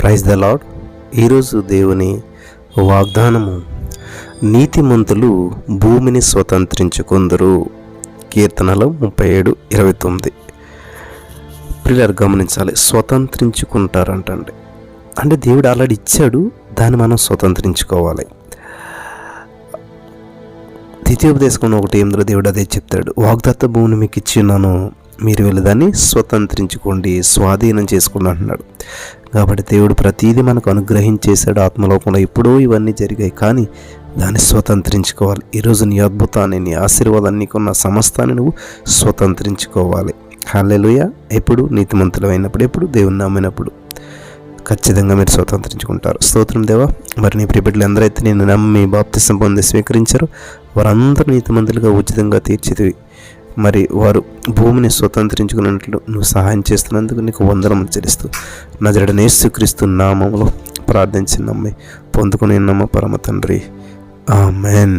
Praise the lord ఈరోజు దేవుని వాగ్దానము నీతిమంతులు భూమిని స్వతంత్రించుకుందరు. కీర్తనలు ముప్పై ఏడు ఇరవై తొమ్మిది. పిల్లలు గమనించాలి. స్వతంత్రించుకుంటారంటండి. అంటే దేవుడు ఆల్రెడీ ఇచ్చాడు దాన్ని మనం స్వతంత్రించుకోవాలి. ద్వితీయోపదేశం ఒకటి ఏమిదో దేవుడు అదే చెప్తాడు. వాగ్దత్త భూమిని మీకు ఇచ్చినాను మీరు వెళ్ళి దాన్ని స్వతంత్రించుకోండి స్వాధీనం చేసుకోండి అంటున్నాడు. కాబట్టి దేవుడు ప్రతీది మనకు అనుగ్రహించేశాడు ఆత్మలోకంలో. ఎప్పుడో ఇవన్నీ జరిగాయి కానీ దాన్ని స్వతంత్రించుకోవాలి. ఈరోజు నీ అద్భుతాన్ని నీ ఆశీర్వాదాన్ని కొన్న సమస్తాన్ని నువ్వు స్వతంత్రించుకోవాలి. హాలెలుయ ఎప్పుడు? నీతిమంతులమైనప్పుడు ఎప్పుడు? దేవుని నమ్మినప్పుడు. ఖచ్చితంగా మీరు స్వతంత్రించుకుంటారు. స్తోత్రం దేవా. మరి నీ ప్రిబిడ్లు ఎందరైతే నేను నమ్మి బాప్తిసం పొంది స్వీకరించారో. వారందరూ నీతిమంతులుగా ఉచితంగా తీర్చిదివి మరి వారు భూమిని స్వతంత్రించుకున్నట్లు నువ్వు సహాయం చేస్తున్నందుకు నీకు వందనం చెల్లిస్తూ నజరడ నేస్తుక్రీస్తు నామంలో ప్రార్థించి నమ్మి పొందుకుని నమ్మ పరమ తండ్రి. ఆమెన్.